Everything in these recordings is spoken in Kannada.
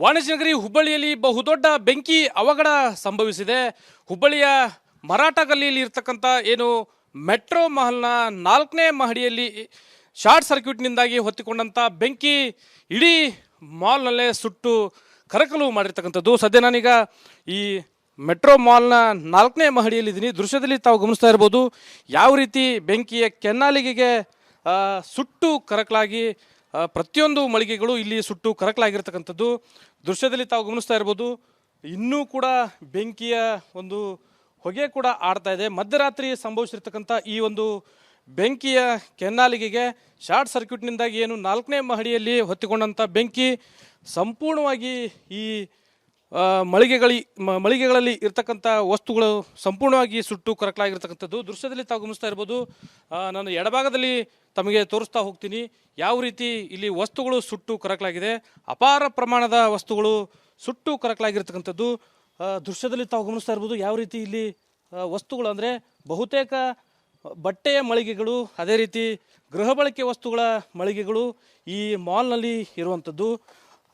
ವಾಣಿಜ್ಯ ನಗರಿ ಹುಬ್ಬಳ್ಳಿಯಲ್ಲಿ ಬಹುದೊಡ್ಡ ಬೆಂಕಿ ಅವಘಡ ಸಂಭವಿಸಿದೆ. ಹುಬ್ಬಳ್ಳಿಯ ಮರಾಠ ಗಲ್ಲಿಯಲ್ಲಿ ಇರ್ತಕ್ಕಂಥ ಏನು ಮೆಟ್ರೋ ಮಹಲ್ನ ನಾಲ್ಕನೇ ಮಹಡಿಯಲ್ಲಿ ಶಾರ್ಟ್ ಸರ್ಕ್ಯೂಟ್ನಿಂದಾಗಿ ಹೊತ್ತಿಕೊಂಡಂಥ ಬೆಂಕಿ ಇಡೀ ಮಾಲ್ನಲ್ಲೇ ಸುಟ್ಟು ಕರಕಲು ಮಾಡಿರ್ತಕ್ಕಂಥದ್ದು. ಸದ್ಯ ನಾನೀಗ ಈ ಮೆಟ್ರೋ ಮಾಲ್ನ ನಾಲ್ಕನೇ ಮಹಡಿಯಲ್ಲಿದ್ದೀನಿ. ದೃಶ್ಯದಲ್ಲಿ ತಾವು ಗಮನಿಸ್ತಾ ಇರ್ಬೋದು, ಯಾವ ರೀತಿ ಬೆಂಕಿಯ ಕೆನ್ನಾಲಿಗೆಗೆ ಸುಟ್ಟು ಕರಕಲಾಗಿ ಪ್ರತಿಯೊಂದು ಮಳಿಗೆಗಳು ಇಲ್ಲಿ ಸುಟ್ಟು ಕರಕಲಾಗಿರ್ತಕ್ಕಂಥದ್ದು. ದೃಶ್ಯದಲ್ಲಿ ತಾವು ಗಮನಿಸ್ತಾ ಇರ್ಬೋದು, ಇನ್ನೂ ಕೂಡ ಬೆಂಕಿಯ ಒಂದು ಹೊಗೆ ಕೂಡ ಆಡ್ತಾ ಇದೆ. ಮಧ್ಯರಾತ್ರಿ ಸಂಭವಿಸಿರ್ತಕ್ಕಂಥ ಈ ಒಂದು ಬೆಂಕಿಯ ಕೆನ್ನಾಲಿಗೆಗೆ ಶಾರ್ಟ್ ಸರ್ಕ್ಯೂಟ್ನಿಂದಾಗಿ ಏನು ನಾಲ್ಕನೇ ಮಹಡಿಯಲ್ಲಿ ಹೊತ್ತಿಕೊಂಡಂಥ ಬೆಂಕಿ ಸಂಪೂರ್ಣವಾಗಿ ಈ ಮಳಿಗೆಗಳಿ ಮಳಿಗೆಗಳಲ್ಲಿ ಇರ್ತಕ್ಕಂಥ ವಸ್ತುಗಳು ಸಂಪೂರ್ಣವಾಗಿ ಸುಟ್ಟು ಕರಕಲಾಗಿರ್ತಕ್ಕಂಥದ್ದು. ದೃಶ್ಯದಲ್ಲಿ ತಾವು ಗಮನಿಸ್ತಾ ಇರ್ಬೋದು. ನಾನು ಎಡಭಾಗದಲ್ಲಿ ತಮಗೆ ತೋರಿಸ್ತಾ ಹೋಗ್ತೀನಿ. ಯಾವ ರೀತಿ ಇಲ್ಲಿ ವಸ್ತುಗಳು ಸುಟ್ಟು ಕರಕಲಾಗಿದೆ. ಅಪಾರ ಪ್ರಮಾಣದ ವಸ್ತುಗಳು ಸುಟ್ಟು ಕರಕಲಾಗಿರ್ತಕ್ಕಂಥದ್ದು. ದೃಶ್ಯದಲ್ಲಿ ತಾವು ಗಮನಿಸ್ತಾ ಇರ್ಬೋದು ಯಾವ ರೀತಿ ಇಲ್ಲಿ ವಸ್ತುಗಳು ಅಂದರೆ ಬಹುತೇಕ ಬಟ್ಟೆಯ ಮಳಿಗೆಗಳು, ಅದೇ ರೀತಿ ಗೃಹ ಬಳಕೆ ವಸ್ತುಗಳ ಮಳಿಗೆಗಳು ಈ ಮಾಲ್ನಲ್ಲಿ ಇರುವಂಥದ್ದು.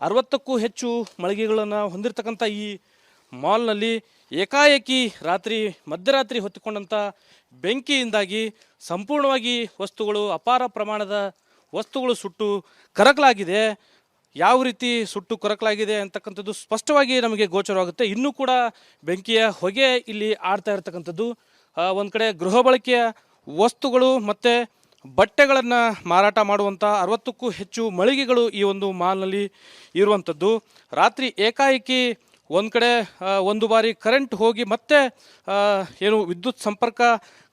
ಅರವತ್ತಕ್ಕೂ ಹೆಚ್ಚು ಮಳಿಗೆಗಳನ್ನು ಹೊಂದಿರತಕ್ಕಂಥ ಈ ಮಾಲ್ನಲ್ಲಿ ಏಕಾಏಕಿ ರಾತ್ರಿ, ಮಧ್ಯರಾತ್ರಿ ಹೊತ್ತುಕೊಂಡಂಥ ಬೆಂಕಿಯಿಂದಾಗಿ ಸಂಪೂರ್ಣವಾಗಿ ವಸ್ತುಗಳು, ಅಪಾರ ಪ್ರಮಾಣದ ವಸ್ತುಗಳು ಸುಟ್ಟು ಕರಕಲಾಗಿದೆ. ಯಾವ ರೀತಿ ಸುಟ್ಟು ಕರಕಲಾಗಿದೆ ಅಂತಕ್ಕಂಥದ್ದು ಸ್ಪಷ್ಟವಾಗಿ ನಮಗೆ ಗೋಚರವಾಗುತ್ತೆ. ಇನ್ನೂ ಕೂಡ ಬೆಂಕಿಯ ಹೊಗೆ ಇಲ್ಲಿ ಆಡ್ತಾ ಇರತಕ್ಕಂಥದ್ದು. ಒಂದು ಕಡೆ ಗೃಹ ಬಳಕೆಯ ವಸ್ತುಗಳು ಮತ್ತು ಬಟ್ಟೆಗಳನ್ನು ಮಾರಾಟ ಮಾಡುವಂಥ ಅರವತ್ತಕ್ಕೂ ಹೆಚ್ಚು ಮಳಿಗೆಗಳು ಈ ಒಂದು ಮಾಲ್ನಲ್ಲಿ ಇರುವಂಥದ್ದು ರಾತ್ರಿ ಏಕಾಏಕಿ ಒಂದು ಕಡೆ ಒಂದು ಬಾರಿ ಕರೆಂಟ್ ಹೋಗಿ ಮತ್ತೆ ಏನು ವಿದ್ಯುತ್ ಸಂಪರ್ಕ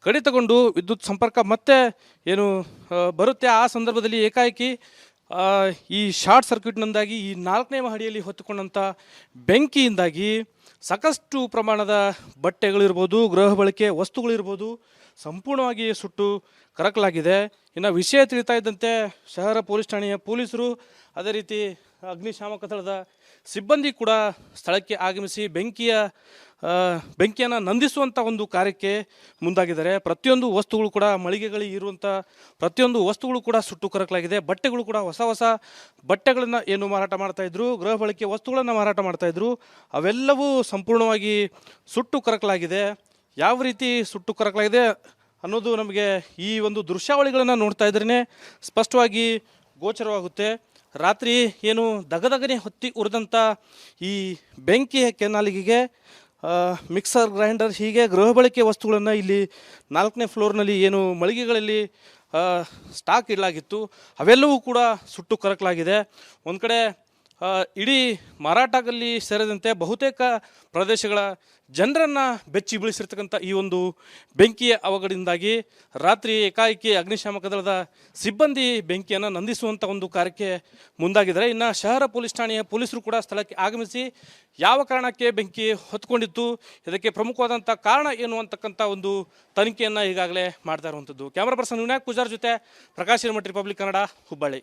ಕಡಿತಗೊಂಡು ವಿದ್ಯುತ್ ಸಂಪರ್ಕ ಮತ್ತೆ ಏನು ಬರುತ್ತೆ. ಆ ಸಂದರ್ಭದಲ್ಲಿ ಏಕಾಏಕಿ ಈ ಶಾರ್ಟ್ ಸರ್ಕ್ಯೂಟ್ನಿಂದಾಗಿ ಈ ನಾಲ್ಕನೇ ಮಹಡಿಯಲ್ಲಿ ಹೊತ್ತುಕೊಂಡಂಥ ಬೆಂಕಿಯಿಂದಾಗಿ ಸಾಕಷ್ಟು ಪ್ರಮಾಣದ ಬಟ್ಟೆಗಳಿರ್ಬೋದು, ಗೃಹ ಬಳಕೆ ವಸ್ತುಗಳಿರ್ಬೋದು ಸಂಪೂರ್ಣವಾಗಿ ಸುಟ್ಟು ಕರಕಲಾಗಿದೆ. ಇನ್ನು ವಿಷಯ ತಿಳಿತಾ ಇದ್ದಂತೆ ಶಹರ ಪೊಲೀಸ್ ಠಾಣೆಯ ಪೊಲೀಸರು ಅದೇ ರೀತಿ ಅಗ್ನಿಶಾಮಕ ದಳದ ಸಿಬ್ಬಂದಿ ಕೂಡ ಸ್ಥಳಕ್ಕೆ ಆಗಮಿಸಿ ಬೆಂಕಿಯ ಬೆಂಕಿಯನ್ನು ನಂದಿಸುವಂಥ ಒಂದು ಕಾರ್ಯಕ್ಕೆ ಮುಂದಾಗಿದ್ದಾರೆ. ಪ್ರತಿಯೊಂದು ವಸ್ತುಗಳು ಕೂಡ ಮಳಿಗೆಗಳಿಗೆ ಇರುವಂಥ ಪ್ರತಿಯೊಂದು ವಸ್ತುಗಳು ಕೂಡ ಸುಟ್ಟು ಕರಕಲಾಗಿದೆ. ಬಟ್ಟೆಗಳು ಕೂಡ ಹೊಸ ಹೊಸ ಬಟ್ಟೆಗಳನ್ನು ಏನು ಮಾರಾಟ ಮಾಡ್ತಾಯಿದ್ರು ಗೃಹ ಬಳಕೆ ವಸ್ತುಗಳನ್ನು ಮಾರಾಟ ಮಾಡ್ತಾಯಿದ್ರು ಅವೆಲ್ಲವೂ ಸಂಪೂರ್ಣವಾಗಿ ಸುಟ್ಟು ಕರಕಲಾಗಿದೆ. ಯಾವ ರೀತಿ ಸುಟ್ಟು ಕರಕಲಾಗಿದೆ ಅನ್ನೋದು ನಮಗೆ ಈ ಒಂದು ದೃಶ್ಯಾವಳಿಗಳನ್ನು ನೋಡ್ತಾ ಇದ್ರೇ ಸ್ಪಷ್ಟವಾಗಿ ಗೋಚರವಾಗುತ್ತೆ. ರಾತ್ರಿ ಏನು ದಗದಗನೆ ಹೊತ್ತಿ ಉರಿದಂಥ ಈ ಬೆಂಕಿಯ ಕೆನಾಲಿಗೆಗೆ ಮಿಕ್ಸರ್ ಗ್ರೈಂಡರ್ ಹೀಗೆ ಗೃಹ ಬಳಕೆ ವಸ್ತುಗಳನ್ನು ಇಲ್ಲಿ ನಾಲ್ಕನೇ ಫ್ಲೋರ್ನಲ್ಲಿ ಏನು ಮಳಿಗೆಗಳಲ್ಲಿ ಸ್ಟಾಕ್ ಇಡಲಾಗಿತ್ತು. ಅವೆಲ್ಲವೂ ಕೂಡ ಸುಟ್ಟು ಕರಕಲಾಗಿದೆ. ಒಂದು ಕಡೆ ಇಡೀ ಮಾರಾಟದಲ್ಲಿ ಸೇರಿದಂತೆ ಬಹುತೇಕ ಪ್ರದೇಶಗಳ ಜನರನ್ನು ಬೆಚ್ಚಿ ಬೀಳಿಸಿರ್ತಕ್ಕಂಥ ಈ ಒಂದು ಬೆಂಕಿಯ ಅವಘಡದಿಂದಾಗಿ ರಾತ್ರಿ ಏಕಾಏಕಿ ಅಗ್ನಿಶಾಮಕ ದಳದ ಸಿಬ್ಬಂದಿ ಬೆಂಕಿಯನ್ನು ನಂದಿಸುವಂಥ ಒಂದು ಕಾರ್ಯಕ್ಕೆ ಮುಂದಾಗಿದ್ದಾರೆ. ಇನ್ನು ಶಹರ ಪೊಲೀಸ್ ಠಾಣೆಯ ಪೊಲೀಸರು ಕೂಡ ಸ್ಥಳಕ್ಕೆ ಆಗಮಿಸಿ ಯಾವ ಕಾರಣಕ್ಕೆ ಬೆಂಕಿ ಹೊತ್ಕೊಂಡಿತ್ತು, ಇದಕ್ಕೆ ಪ್ರಮುಖವಾದಂಥ ಕಾರಣ ಏನು ಅಂತಕ್ಕಂಥ ಒಂದು ತನಿಖೆಯನ್ನು ಈಗಾಗಲೇ ಮಾಡ್ತಾ ಇರುವಂಥದ್ದು ಕ್ಯಾಮ್ರಾ ಪರ್ಸನ್ ವಿನಾಯಕ್ ಪೂಜಾರ್ ಜೊತೆ ಪ್ರಕಾಶ್ ಹಿರಮಠ್ ರಿಪಬ್ಲಿಕ್ ಕನ್ನಡ, ಹುಬ್ಬಳ್ಳಿ.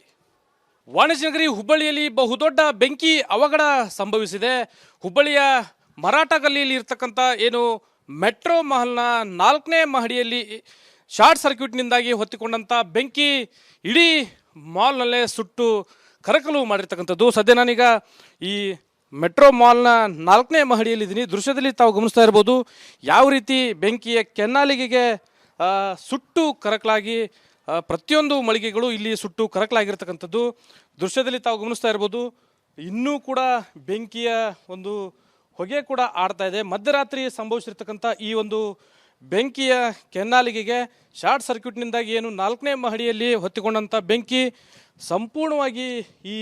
ವಾಣಿಜ್ಯ ನಗರಿ ಹುಬ್ಬಳ್ಳಿಯಲ್ಲಿ ಬಹುದೊಡ್ಡ ಬೆಂಕಿ ಅವಘಡ ಸಂಭವಿಸಿದೆ. ಹುಬ್ಬಳ್ಳಿಯ ಮರಾಠ ಗಲ್ಲಿಯಲ್ಲಿ ಇರ್ತಕ್ಕಂಥ ಏನು ಮೆಟ್ರೋ ಮಹಲ್ನ ನಾಲ್ಕನೇ ಮಹಡಿಯಲ್ಲಿ ಶಾರ್ಟ್ ಸರ್ಕ್ಯೂಟ್ನಿಂದಾಗಿ ಹೊತ್ತಿಕೊಂಡಂಥ ಬೆಂಕಿ ಇಡೀ ಮಾಲ್ನಲ್ಲೇ ಸುಟ್ಟು ಕರಕಲು ಮಾಡಿರ್ತಕ್ಕಂಥದ್ದು. ಸದ್ಯ ನಾನೀಗ ಈ ಮೆಟ್ರೋ ಮಾಲ್ನ ನಾಲ್ಕನೇ ಮಹಡಿಯಲ್ಲಿದ್ದೀನಿ ದೃಶ್ಯದಲ್ಲಿ ತಾವು ಗಮನಿಸ್ತಾ ಇರ್ಬೋದು, ಯಾವ ರೀತಿ ಬೆಂಕಿಯ ಕೆನ್ನಾಲಿಗೆಗೆ ಸುಟ್ಟು ಕರಕಲಾಗಿ ಪ್ರತಿಯೊಂದು ಮಳಿಗೆಗಳು ಇಲ್ಲಿ ಸುಟ್ಟು ಕರಕಲಾಗಿರ್ತಕ್ಕಂಥದ್ದು. ದೃಶ್ಯದಲ್ಲಿ ತಾವು ಗಮನಿಸ್ತಾ ಇರ್ಬೋದು, ಇನ್ನೂ ಕೂಡ ಬೆಂಕಿಯ ಒಂದು ಹೊಗೆ ಕೂಡ ಆಡ್ತಾ ಇದೆ. ಮಧ್ಯರಾತ್ರಿ ಸಂಭವಿಸಿರ್ತಕ್ಕಂಥ ಈ ಒಂದು ಬೆಂಕಿಯ ಕೆನ್ನಾಲಿಗೆಗೆ ಶಾರ್ಟ್ ಸರ್ಕ್ಯೂಟ್ನಿಂದಾಗಿ ಏನು ನಾಲ್ಕನೇ ಮಹಡಿಯಲ್ಲಿ ಹೊತ್ತಿಕೊಂಡಂಥ ಬೆಂಕಿ ಸಂಪೂರ್ಣವಾಗಿ ಈ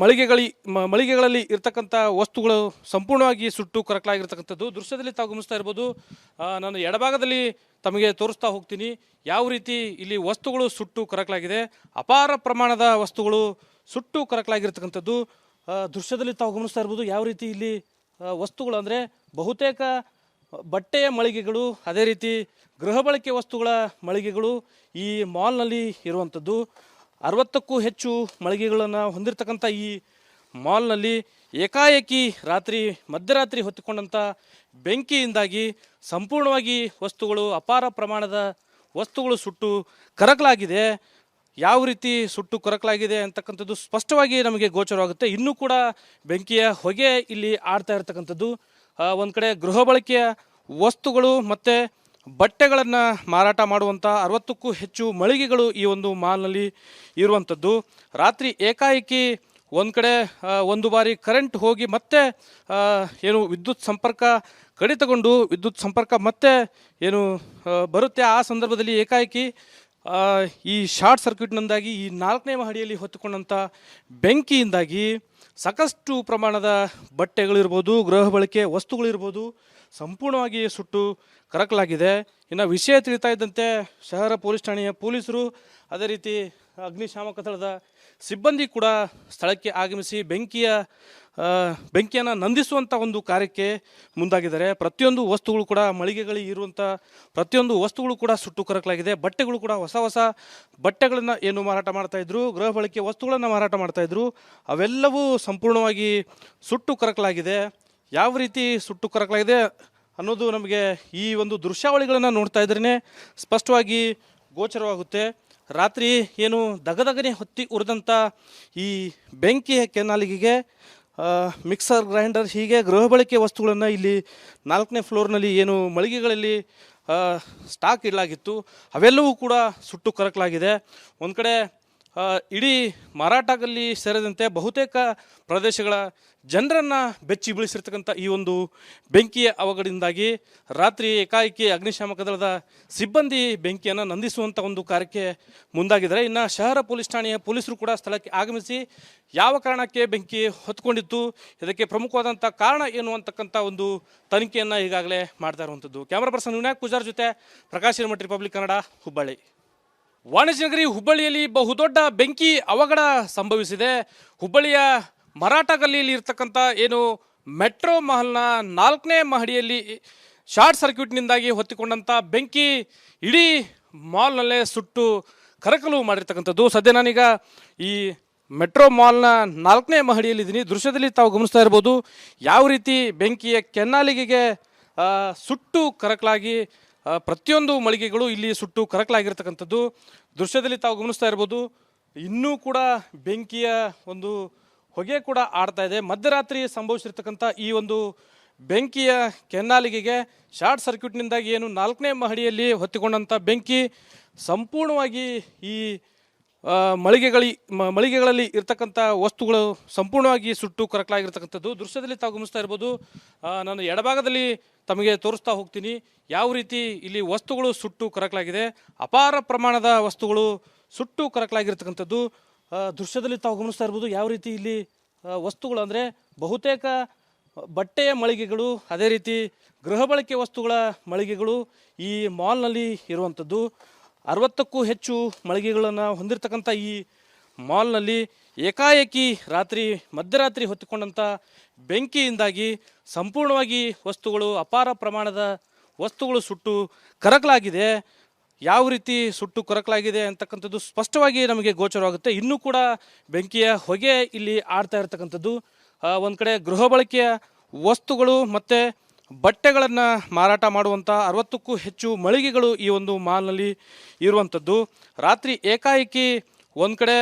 ಮಳಿಗೆಗಳಿ ಮಳಿಗೆಗಳಲ್ಲಿ ಇರ್ತಕ್ಕಂಥ ವಸ್ತುಗಳು ಸಂಪೂರ್ಣವಾಗಿ ಸುಟ್ಟು ಕರಕಲಾಗಿರ್ತಕ್ಕಂಥದ್ದು. ದೃಶ್ಯದಲ್ಲಿ ತಾವು ಗಮನಿಸ್ತಾ ಇರ್ಬೋದು. ನಾನು ಎಡಭಾಗದಲ್ಲಿ ತಮಗೆ ತೋರಿಸ್ತಾ ಹೋಗ್ತೀನಿ. ಯಾವ ರೀತಿ ಇಲ್ಲಿ ವಸ್ತುಗಳು ಸುಟ್ಟು ಕರಕಲಾಗಿದೆ. ಅಪಾರ ಪ್ರಮಾಣದ ವಸ್ತುಗಳು ಸುಟ್ಟು ಕರಕಲಾಗಿರ್ತಕ್ಕಂಥದ್ದು. ದೃಶ್ಯದಲ್ಲಿ ತಾವು ಗಮನಿಸ್ತಾ ಇರ್ಬೋದು ಯಾವ ರೀತಿ ಇಲ್ಲಿ ವಸ್ತುಗಳು ಅಂದರೆ ಬಹುತೇಕ ಬಟ್ಟೆಯ ಮಳಿಗೆಗಳು, ಅದೇ ರೀತಿ ಗೃಹ ಬಳಕೆ ವಸ್ತುಗಳ ಮಳಿಗೆಗಳು ಈ ಮಾಲ್ನಲ್ಲಿ ಇರುವಂಥದ್ದು. ಅರವತ್ತಕ್ಕೂ ಹೆಚ್ಚು ಮಳಿಗೆಗಳನ್ನು ಹೊಂದಿರತಕ್ಕಂಥ ಈ ಮಾಲ್ನಲ್ಲಿ ಏಕಾಏಕಿ ರಾತ್ರಿ, ಮಧ್ಯರಾತ್ರಿ ಹೊತ್ತುಕೊಂಡಂಥ ಬೆಂಕಿಯಿಂದಾಗಿ ಸಂಪೂರ್ಣವಾಗಿ ವಸ್ತುಗಳು ಅಪಾರ ಪ್ರಮಾಣದ ವಸ್ತುಗಳು ಸುಟ್ಟು ಕರಕಲಾಗಿದೆ. ಯಾವ ರೀತಿ ಸುಟ್ಟು ಕೊರಕಲಾಗಿದೆ ಅಂತಕ್ಕಂಥದ್ದು ಸ್ಪಷ್ಟವಾಗಿ ನಮಗೆ ಗೋಚರವಾಗುತ್ತೆ. ಇನ್ನೂ ಕೂಡ ಬೆಂಕಿಯ ಹೊಗೆ ಇಲ್ಲಿ ಆಡ್ತಾ ಇರತಕ್ಕಂಥದ್ದು. ಒಂದು ಕಡೆ ಗೃಹ ಬಳಕೆಯ ವಸ್ತುಗಳು ಮತ್ತು ಬಟ್ಟೆಗಳನ್ನು ಮಾರಾಟ ಮಾಡುವಂಥ ಅರವತ್ತಕ್ಕೂ ಹೆಚ್ಚು ಮಳಿಗೆಗಳು ಈ ಒಂದು ಮಾಲ್ನಲ್ಲಿ ಇರುವಂಥದ್ದು. ರಾತ್ರಿ ಏಕಾಏಕಿ ಒಂದು ಕಡೆ ಒಂದು ಬಾರಿ ಕರೆಂಟ್ ಹೋಗಿ ಮತ್ತೆ ಏನು ವಿದ್ಯುತ್ ಸಂಪರ್ಕ ಕಡಿತಗೊಂಡು ವಿದ್ಯುತ್ ಸಂಪರ್ಕ ಮತ್ತೆ ಏನು ಬರುತ್ತೆ. ಆ ಸಂದರ್ಭದಲ್ಲಿ ಏಕಾಏಕಿ ಈ ಶಾರ್ಟ್ ಸರ್ಕ್ಯೂಟ್ನಿಂದಾಗಿ ಈ ನಾಲ್ಕನೇ ಮಹಡಿಯಲ್ಲಿ ಹೊತ್ತುಕೊಂಡಂಥ ಬೆಂಕಿಯಿಂದಾಗಿ ಸಾಕಷ್ಟು ಪ್ರಮಾಣದ ಬಟ್ಟೆಗಳಿರ್ಬೋದು, ಗೃಹ ಬಳಕೆ ವಸ್ತುಗಳಿರ್ಬೋದು ಸಂಪೂರ್ಣವಾಗಿ ಸುಟ್ಟು ಕರಕಲಾಗಿದೆ. ಇನ್ನು ವಿಷಯ ತಿಳಿತಾ ಇದ್ದಂತೆ ಶಹರ ಪೊಲೀಸ್ ಠಾಣೆಯ ಪೊಲೀಸರು ಅದೇ ರೀತಿ ಅಗ್ನಿಶಾಮಕ ದಳದ ಸಿಬ್ಬಂದಿ ಕೂಡ ಸ್ಥಳಕ್ಕೆ ಆಗಮಿಸಿ ಬೆಂಕಿಯ ಬೆಂಕಿಯನ್ನು ನಂದಿಸುವಂಥ ಒಂದು ಕಾರ್ಯಕ್ಕೆ ಮುಂದಾಗಿದ್ದಾರೆ. ಪ್ರತಿಯೊಂದು ವಸ್ತುಗಳು ಕೂಡ ಮಳಿಗೆಗಳಿಗೆ ಇರುವಂಥ ಪ್ರತಿಯೊಂದು ವಸ್ತುಗಳು ಕೂಡ ಸುಟ್ಟು ಕರಕಲಾಗಿದೆ. ಬಟ್ಟೆಗಳು ಕೂಡ ಹೊಸ ಹೊಸ ಬಟ್ಟೆಗಳನ್ನು ಏನು ಮಾರಾಟ ಮಾಡ್ತಾಯಿದ್ರು ಗೃಹ ಬಳಕೆ ವಸ್ತುಗಳನ್ನು ಮಾರಾಟ ಮಾಡ್ತಾಯಿದ್ರು ಅವೆಲ್ಲವೂ ಸಂಪೂರ್ಣವಾಗಿ ಸುಟ್ಟು ಕರಕಲಾಗಿದೆ. ಯಾವ ರೀತಿ ಸುಟ್ಟು ಕರಕಲಾಗಿದೆ ಅನ್ನೋದು ನಮಗೆ ಈ ಒಂದು ದೃಶ್ಯಾವಳಿಗಳನ್ನು ನೋಡ್ತಾ ಇದ್ರೇ ಸ್ಪಷ್ಟವಾಗಿ ಗೋಚರವಾಗುತ್ತೆ. ರಾತ್ರಿ ಏನು ದಗದಗನೆ ಹೊತ್ತಿ ಉರಿದಂಥ ಈ ಬೆಂಕಿಯ ಕೆನಾಲಿಗೆಗೆ ಮಿಕ್ಸರ್ ಗ್ರೈಂಡರ್ ಹೀಗೆ ಗೃಹ ಬಳಕೆ ವಸ್ತುಗಳನ್ನು ಇಲ್ಲಿ ನಾಲ್ಕನೇ ಫ್ಲೋರ್ನಲ್ಲಿ ಏನು ಮಳಿಗೆಗಳಲ್ಲಿ ಸ್ಟಾಕ್ ಇಡಲಾಗಿತ್ತು. ಅವೆಲ್ಲವೂ ಕೂಡ ಸುಟ್ಟು ಕರಕಲಾಗಿದೆ. ಒಂದು ಕಡೆ ಇಡೀ ಮಾರಾಟದಲ್ಲಿ ಸೇರಿದಂತೆ ಬಹುತೇಕ ಪ್ರದೇಶಗಳ ಜನರನ್ನು ಬೆಚ್ಚಿ ಬೀಳಿಸಿರ್ತಕ್ಕಂಥ ಈ ಒಂದು ಬೆಂಕಿಯ ಅವಘಡದಿಂದಾಗಿ ರಾತ್ರಿ ಏಕಾಏಕಿ ಅಗ್ನಿಶಾಮಕ ದಳದ ಸಿಬ್ಬಂದಿ ಬೆಂಕಿಯನ್ನು ನಂದಿಸುವಂಥ ಒಂದು ಕಾರ್ಯಕ್ಕೆ ಮುಂದಾಗಿದ್ದಾರೆ. ಇನ್ನು ಶಹರ ಪೊಲೀಸ್ ಠಾಣೆಯ ಪೊಲೀಸರು ಕೂಡ ಸ್ಥಳಕ್ಕೆ ಆಗಮಿಸಿ ಯಾವ ಕಾರಣಕ್ಕೆ ಬೆಂಕಿ ಹೊತ್ಕೊಂಡಿತ್ತು, ಇದಕ್ಕೆ ಪ್ರಮುಖವಾದಂಥ ಕಾರಣ ಏನು ಅಂತಕ್ಕಂಥ ಒಂದು ತನಿಖೆಯನ್ನು ಈಗಾಗಲೇ ಮಾಡ್ತಾ ಇರುವಂಥದ್ದು ಕ್ಯಾಮ್ರಾ ಪರ್ಸನ್ ವಿನಾಯಕ್ ಪೂಜಾರ್ ಜೊತೆ ಪ್ರಕಾಶ್ ಹಿರಮಠ ರಿಪಬ್ಲಿಕ್ ಕನ್ನಡ ಹುಬ್ಬಳ್ಳಿ ವಾಣಿಜ್ಯ ನಗರಿ ಹುಬ್ಬಳ್ಳಿಯಲ್ಲಿ ಬಹುದೊಡ್ಡ ಬೆಂಕಿ ಅವಘಡ ಸಂಭವಿಸಿದೆ. ಹುಬ್ಬಳ್ಳಿಯ ಮರಾಠ ಗಲ್ಲಿಯಲ್ಲಿ ಇರ್ತಕ್ಕಂಥ ಏನು ಮೆಟ್ರೋ ಮಹಲ್ನ ನಾಲ್ಕನೇ ಮಹಡಿಯಲ್ಲಿ ಶಾರ್ಟ್ ಸರ್ಕ್ಯೂಟ್ನಿಂದಾಗಿ ಹೊತ್ತಿಕೊಂಡಂಥ ಬೆಂಕಿ ಇಡೀ ಮಾಲ್ನಲ್ಲೇ ಸುಟ್ಟು ಕರಕಲು ಮಾಡಿರ್ತಕ್ಕಂಥದ್ದು. ಸದ್ಯ ನಾನೀಗ ಈ ಮೆಟ್ರೋ ಮಾಲ್ನ ನಾಲ್ಕನೇ ಮಹಡಿಯಲ್ಲಿದ್ದೀನಿ. ದೃಶ್ಯದಲ್ಲಿ ತಾವು ಗಮನಿಸ್ತಾ ಇರ್ಬೋದು, ಯಾವ ರೀತಿ ಬೆಂಕಿಯ ಕೆನ್ನಾಲಿಗೆಗೆ ಸುಟ್ಟು ಕರಕಲಾಗಿ ಪ್ರತಿಯೊಂದು ಮಳಿಗೆಗಳು ಇಲ್ಲಿ ಸುಟ್ಟು ಕರಕಲಾಗಿರ್ತಕ್ಕಂಥದ್ದು. ದೃಶ್ಯದಲ್ಲಿ ತಾವು ಗಮನಿಸ್ತಾ ಇರ್ಬೋದು, ಇನ್ನೂ ಕೂಡ ಬೆಂಕಿಯ ಒಂದು ಹೊಗೆ ಕೂಡ ಆಡ್ತಾ ಇದೆ. ಮಧ್ಯರಾತ್ರಿ ಸಂಭವಿಸಿರ್ತಕ್ಕಂಥ ಈ ಒಂದು ಬೆಂಕಿಯ ಕೆನ್ನಾಲಿಗೆಗೆ ಶಾರ್ಟ್ ಸರ್ಕ್ಯೂಟ್ನಿಂದಾಗಿ ಏನು ನಾಲ್ಕನೇ ಮಹಡಿಯಲ್ಲಿ ಹೊತ್ತಿಕೊಂಡಂಥ ಬೆಂಕಿ ಸಂಪೂರ್ಣವಾಗಿ ಈ ಮಳಿಗೆಗಳಿ ಮಳಿಗೆಗಳಲ್ಲಿ ಇರ್ತಕ್ಕಂಥ ವಸ್ತುಗಳು ಸಂಪೂರ್ಣವಾಗಿ ಸುಟ್ಟು ಕರಕಲಾಗಿರ್ತಕ್ಕಂಥದ್ದು. ದೃಶ್ಯದಲ್ಲಿ ತಾವು ಗಮನಿಸ್ತಾ ಇರ್ಬೋದು. ನಾನು ಎಡಭಾಗದಲ್ಲಿ ತಮಗೆ ತೋರಿಸ್ತಾ ಹೋಗ್ತೀನಿ. ಯಾವ ರೀತಿ ಇಲ್ಲಿ ವಸ್ತುಗಳು ಸುಟ್ಟು ಕರಕಲಾಗಿದೆ. ಅಪಾರ ಪ್ರಮಾಣದ ವಸ್ತುಗಳು ಸುಟ್ಟು ಕರಕಲಾಗಿರ್ತಕ್ಕಂಥದ್ದು. ದೃಶ್ಯದಲ್ಲಿ ತಾವು ಗಮನಿಸ್ತಾ ಇರ್ಬೋದು ಯಾವ ರೀತಿ ಇಲ್ಲಿ ವಸ್ತುಗಳು ಅಂದರೆ ಬಹುತೇಕ ಬಟ್ಟೆಯ ಮಳಿಗೆಗಳು, ಅದೇ ರೀತಿ ಗೃಹ ಬಳಕೆ ವಸ್ತುಗಳ ಮಳಿಗೆಗಳು ಈ ಮಾಲ್ನಲ್ಲಿ ಇರುವಂಥದ್ದು ಅರವತ್ತಕ್ಕೂ ಹೆಚ್ಚು ಮಳಿಗೆಗಳನ್ನು ಹೊಂದಿರತಕ್ಕಂಥ ಈ ಮಾಲ್ನಲ್ಲಿ ಏಕಾಏಕಿ ರಾತ್ರಿ, ಮಧ್ಯರಾತ್ರಿ ಹೊತ್ತುಕೊಂಡಂಥ ಬೆಂಕಿಯಿಂದಾಗಿ ಸಂಪೂರ್ಣವಾಗಿ ವಸ್ತುಗಳು ಅಪಾರ ಪ್ರಮಾಣದ ವಸ್ತುಗಳು ಸುಟ್ಟು ಕರಕಲಾಗಿದೆ. ಯಾವ ರೀತಿ ಸುಟ್ಟು ಕೊರಕಲಾಗಿದೆ ಅಂತಕ್ಕಂಥದ್ದು ಸ್ಪಷ್ಟವಾಗಿ ನಮಗೆ ಗೋಚರವಾಗುತ್ತೆ. ಇನ್ನೂ ಕೂಡ ಬೆಂಕಿಯ ಹೊಗೆ ಇಲ್ಲಿ ಆಡ್ತಾ ಇರತಕ್ಕಂಥದ್ದು. ಒಂದು ಕಡೆ ಗೃಹ ಬಳಕೆಯ ವಸ್ತುಗಳು ಮತ್ತು ಬಟ್ಟೆಗಳನ್ನು ಮಾರಾಟ ಮಾಡುವಂಥ ಅರವತ್ತಕ್ಕೂ ಹೆಚ್ಚು ಮಳಿಗೆಗಳು ಈ ಒಂದು ಮಾಲ್ನಲ್ಲಿ ಇರುವಂಥದ್ದು. ರಾತ್ರಿ ಏಕಾಏಕಿ ಒಂದು ಕಡೆ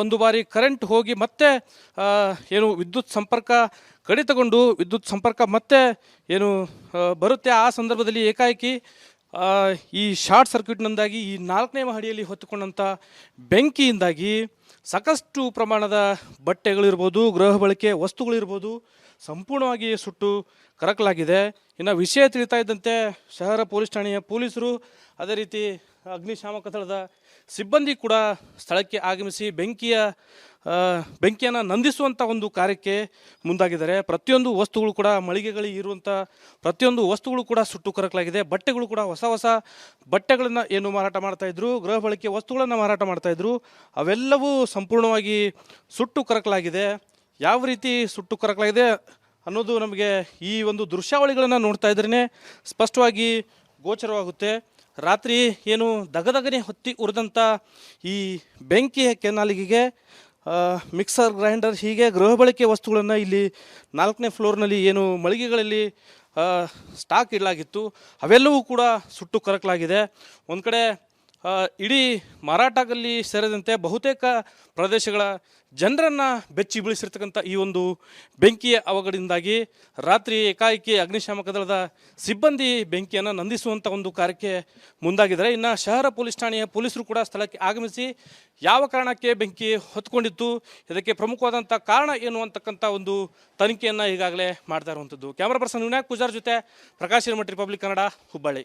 ಒಂದು ಬಾರಿ ಕರೆಂಟ್ ಹೋಗಿ ಮತ್ತೆ ಏನು ವಿದ್ಯುತ್ ಸಂಪರ್ಕ ಕಡಿತಗೊಂಡು ವಿದ್ಯುತ್ ಸಂಪರ್ಕ ಮತ್ತೆ ಏನು ಬರುತ್ತೆ. ಆ ಸಂದರ್ಭದಲ್ಲಿ ಏಕಾಏಕಿ ಈ ಶಾರ್ಟ್ ಸರ್ಕ್ಯೂಟ್ನಿಂದಾಗಿ ಈ ನಾಲ್ಕನೇ ಮಹಡಿಯಲ್ಲಿ ಹೊತ್ತುಕೊಂಡಂಥ ಬೆಂಕಿಯಿಂದಾಗಿ ಸಾಕಷ್ಟು ಪ್ರಮಾಣದ ಬಟ್ಟೆಗಳಿರ್ಬೋದು, ಗೃಹ ಬಳಕೆ ವಸ್ತುಗಳಿರ್ಬೋದು ಸಂಪೂರ್ಣವಾಗಿ ಸುಟ್ಟು ಕರಕಲಾಗಿದೆ. ಇನ್ನು ವಿಷಯ ತಿಳಿತಾ ಇದ್ದಂತೆ ಶಹರ ಪೊಲೀಸ್ ಠಾಣೆಯ ಪೊಲೀಸರು, ಅದೇ ರೀತಿ ಅಗ್ನಿಶಾಮಕ ದಳದ ಸಿಬ್ಬಂದಿ ಕೂಡ ಸ್ಥಳಕ್ಕೆ ಆಗಮಿಸಿ ಬೆಂಕಿಯ ಬೆಂಕಿಯನ್ನು ನಂದಿಸುವಂಥ ಒಂದು ಕಾರ್ಯಕ್ಕೆ ಮುಂದಾಗಿದ್ದಾರೆ. ಪ್ರತಿಯೊಂದು ವಸ್ತುಗಳು ಕೂಡ ಮಳಿಗೆಗಳಿಗೆ ಇರುವಂಥ ಪ್ರತಿಯೊಂದು ವಸ್ತುಗಳು ಕೂಡ ಸುಟ್ಟು ಕರಕಲಾಗಿದೆ. ಬಟ್ಟೆಗಳು ಕೂಡ ಹೊಸ ಹೊಸ ಬಟ್ಟೆಗಳನ್ನು ಏನು ಮಾರಾಟ ಮಾಡ್ತಾಯಿದ್ರು ಗೃಹ ಬಳಕೆ ವಸ್ತುಗಳನ್ನು ಮಾರಾಟ ಮಾಡ್ತಾಯಿದ್ರು ಅವೆಲ್ಲವೂ ಸಂಪೂರ್ಣವಾಗಿ ಸುಟ್ಟು ಕರಕಲಾಗಿದೆ. ಯಾವ ರೀತಿ ಸುಟ್ಟು ಕರಕಲಾಗಿದೆ ಅನ್ನೋದು ನಮಗೆ ಈ ಒಂದು ದೃಶ್ಯಾವಳಿಗಳನ್ನು ನೋಡ್ತಾ ಇದ್ರೇ ಸ್ಪಷ್ಟವಾಗಿ ಗೋಚರವಾಗುತ್ತೆ. ರಾತ್ರಿ ಏನು ದಗದಗನೆ ಹೊತ್ತಿ ಉರಿದಂಥ ಈ ಬೆಂಕಿಯ ಕೆನಾಲಿಗೆಗೆ ಮಿಕ್ಸರ್ ಗ್ರೈಂಡರ್ ಹೀಗೆ ಗೃಹ ಬಳಕೆ ವಸ್ತುಗಳನ್ನು ಇಲ್ಲಿ ನಾಲ್ಕನೇ ಫ್ಲೋರ್ನಲ್ಲಿ ಏನು ಮಳಿಗೆಗಳಲ್ಲಿ ಸ್ಟಾಕ್ ಇಡಲಾಗಿತ್ತು. ಅವೆಲ್ಲವೂ ಕೂಡ ಸುಟ್ಟು ಕರಕಲಾಗಿದೆ. ಒಂದು ಕಡೆ ಇಡೀ ಮಾರಾಟದಲ್ಲಿ ಸೇರಿದಂತೆ ಬಹುತೇಕ ಪ್ರದೇಶಗಳ ಜನರನ್ನು ಬೆಚ್ಚಿ ಬೀಳಿಸಿರ್ತಕ್ಕಂಥ ಈ ಒಂದು ಬೆಂಕಿಯ ಅವಘಡದಿಂದಾಗಿ ರಾತ್ರಿ ಏಕಾಏಕಿ ಅಗ್ನಿಶಾಮಕ ದಳದ ಸಿಬ್ಬಂದಿ ಬೆಂಕಿಯನ್ನು ನಂದಿಸುವಂಥ ಒಂದು ಕಾರ್ಯಕ್ಕೆ ಮುಂದಾಗಿದ್ದಾರೆ. ಇನ್ನು ಶಹರ ಪೊಲೀಸ್ ಠಾಣೆಯ ಪೊಲೀಸರು ಕೂಡ ಸ್ಥಳಕ್ಕೆ ಆಗಮಿಸಿ ಯಾವ ಕಾರಣಕ್ಕೆ ಬೆಂಕಿ ಹೊತ್ಕೊಂಡಿತ್ತು, ಇದಕ್ಕೆ ಪ್ರಮುಖವಾದಂಥ ಕಾರಣ ಏನು ಅಂತಕ್ಕಂಥ ಒಂದು ತನಿಖೆಯನ್ನು ಈಗಾಗಲೇ ಮಾಡ್ತಾ ಇರುವಂಥದ್ದು ಕ್ಯಾಮ್ರಾ ಪರ್ಸನ್ ವಿನಾಯಕ್ ಪೂಜಾರ್ ಜೊತೆ ಪ್ರಕಾಶ್ ಹಿರಮಠ, ರಿಪಬ್ಲಿಕ್ ಕನ್ನಡ, ಹುಬ್ಬಳ್ಳಿ.